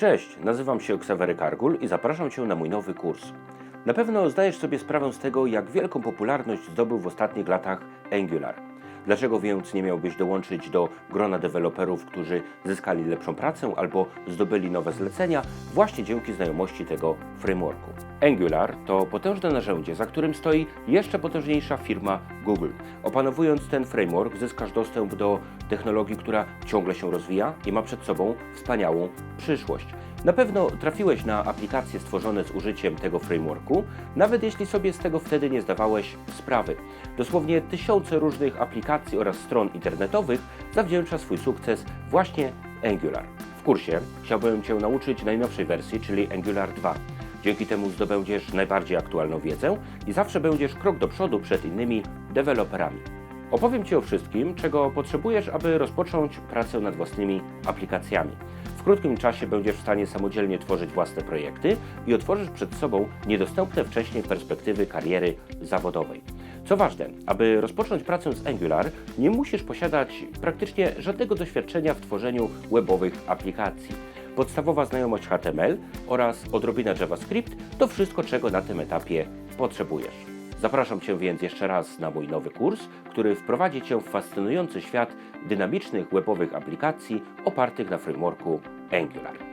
Cześć, nazywam się Ksawery Kargul i zapraszam Cię na mój nowy kurs. Na pewno zdajesz sobie sprawę z tego, jak wielką popularność zdobył w ostatnich latach Angular. Dlaczego więc nie miałbyś dołączyć do grona deweloperów, którzy zyskali lepszą pracę albo zdobyli nowe zlecenia właśnie dzięki znajomości tego frameworku? Angular to potężne narzędzie, za którym stoi jeszcze potężniejsza firma Google. Opanowując ten framework, zyskasz dostęp do technologii, która ciągle się rozwija i ma przed sobą wspaniałą przyszłość. Na pewno trafiłeś na aplikacje stworzone z użyciem tego frameworku, nawet jeśli sobie z tego wtedy nie zdawałeś sprawy. Dosłownie tysiące różnych aplikacji oraz stron internetowych zawdzięcza swój sukces właśnie Angular. W kursie chciałbym Cię nauczyć najnowszej wersji, czyli Angular 2. Dzięki temu zdobędziesz najbardziej aktualną wiedzę i zawsze będziesz krok do przodu przed innymi deweloperami. Opowiem Ci o wszystkim, czego potrzebujesz, aby rozpocząć pracę nad własnymi aplikacjami. W krótkim czasie będziesz w stanie samodzielnie tworzyć własne projekty i otworzysz przed sobą niedostępne wcześniej perspektywy kariery zawodowej. Co ważne, aby rozpocząć pracę z Angular, nie musisz posiadać praktycznie żadnego doświadczenia w tworzeniu webowych aplikacji. Podstawowa znajomość HTML oraz odrobina JavaScript to wszystko, czego na tym etapie potrzebujesz. Zapraszam Cię więc jeszcze raz na mój nowy kurs, który wprowadzi Cię w fascynujący świat dynamicznych webowych aplikacji opartych na frameworku Angular.